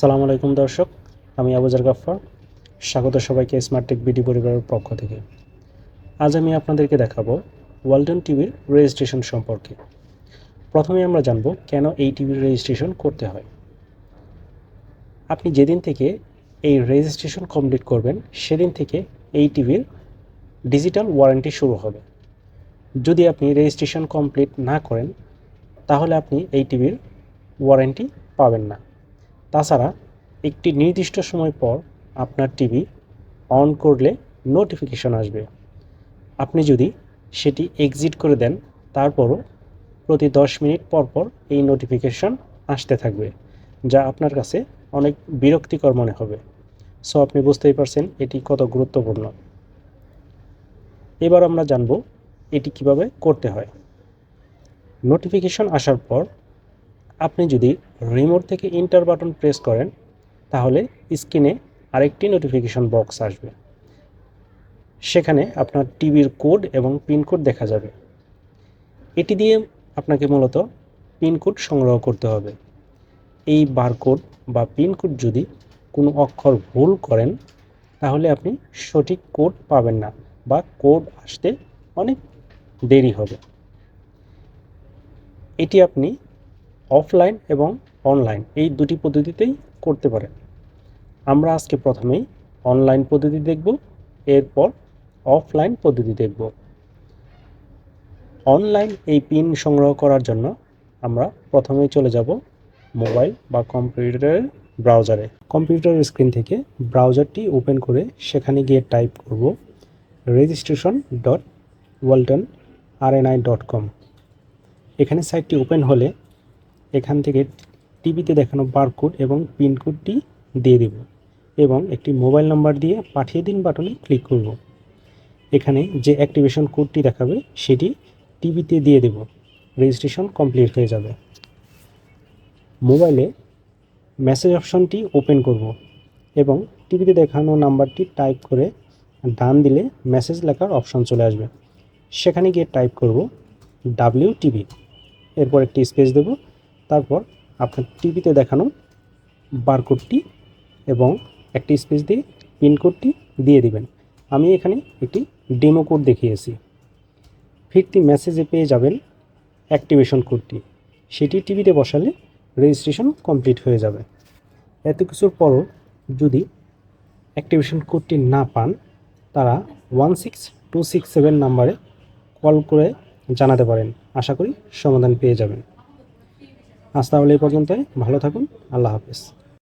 সালাম আলাইকুম দর্শক, আমি আবুজার গাফফার। স্বাগত সবাইকে স্মার্টটেক বিডি পরিবারের পক্ষ থেকে। আজ আমি আপনাদেরকে দেখাবো ওয়ালডন টিভির রেজিস্ট্রেশন সম্পর্কে। প্রথমে আমরা জানব কেন এই টিভির রেজিস্ট্রেশন করতে হয়। আপনি যেদিন থেকে এই রেজিস্ট্রেশন কমপ্লিট করবেন, সেদিন থেকে এই টিভির ডিজিটাল ওয়ারেন্টি শুরু হবে। যদি আপনি রেজিস্ট্রেশন কমপ্লিট না করেন, তাহলে আপনি এই টিভির ওয়ারেন্টি পাবেন না। তাছাড়া একটি নির্দিষ্ট সময় পর আপনার টিভি অন করলে নোটিফিকেশন আসবে। আপনি যদি সেটি এক্সিট করে দেন, তারপরও প্রতি দশ মিনিট পর পর এই নোটিফিকেশন আসতে থাকবে, যা আপনার কাছে অনেক বিরক্তিকর মনে হবে। সো আপনি বুঝতেই পারছেন এটি কত গুরুত্বপূর্ণ। এবার আমরা জানব এটি কীভাবে করতে হয়। নোটিফিকেশন আসার পর আপনি যদি রিমোট থেকে ইন্টার বাটন প্রেস করেন, তাহলে স্ক্রিনে আরেকটি নোটিফিকেশন বক্স আসবে। সেখানে আপনার টিভির কোড এবং পিনকোড দেখা যাবে। এটি দিয়ে আপনাকে মূলত পিনকোড সংগ্রহ করতে হবে। এই বারকোড বা পিনকোড যদি কোনো অক্ষর ভুল করেন, তাহলে আপনি সঠিক কোড পাবেন না বা কোড আসতে অনেক দেরি হবে। এটি আপনি অফলাইন এবং অনলাইন এই দুটি পদ্ধতিতেই করতে পারেন। আমরা আজকে প্রথমেই অনলাইন পদ্ধতি দেখব, এরপর অফলাইন পদ্ধতি দেখব। অনলাইন এই পিন সংগ্রহ করার জন্য আমরা প্রথমেই চলে যাব মোবাইল বা কম্পিউটারের ব্রাউজারে কম্পিউটার স্ক্রিন থেকে ব্রাউজারটি ওপেন করে সেখানে গিয়ে টাইপ করব registration dot Walton RNI dot com এখানে সাইটটি ওপেন হলে এখান থেকে টিভিতে দেখানো বারকোড এবং পিনকোডটি দিয়ে দেব এবং একটি মোবাইল নাম্বার দিয়ে পাঠিয়ে দিন বাটনে ক্লিক করব। এখানে যে অ্যাক্টিভেশন কোডটি দেখাবে সেটি টিভিতে দিয়ে দেব। রেজিস্ট্রেশন কমপ্লিট হয়ে যাবে। মোবাইলে মেসেজ অপশনটি ওপেন করব এবং টিভিতে দেখানো নাম্বারটি টাইপ করে ডান দিলে মেসেজ লেখার অপশন চলে আসবে। সেখানে গিয়ে টাইপ করব ডাব্লিউ টিভি এরপর একটি স্পেস দেব। তারপর আপনার টিভিতে দেখানো বারকোডটি এবং একটি স্পেস দিয়ে পিনকোডটি দিয়ে দিবেন। আমি এখানে একটি ডেমো কোড দেখিয়েছি। ফিরতি মেসেজে পেয়ে যাবেন অ্যাক্টিভেশন কোডটি সেটি টিভিতে বসালে রেজিস্ট্রেশন কমপ্লিট হয়ে যাবে। এত কিছুর পরও যদি অ্যাক্টিভেশন কোডটি না পান, তারা one six two six seven নাম্বারে কল করে জানাতে পারেন। আশা করি সমাধান পেয়ে যাবেন। আজ তাহলে এই পর্যন্তই। ভালো থাকুন। আল্লাহ হাফেজ।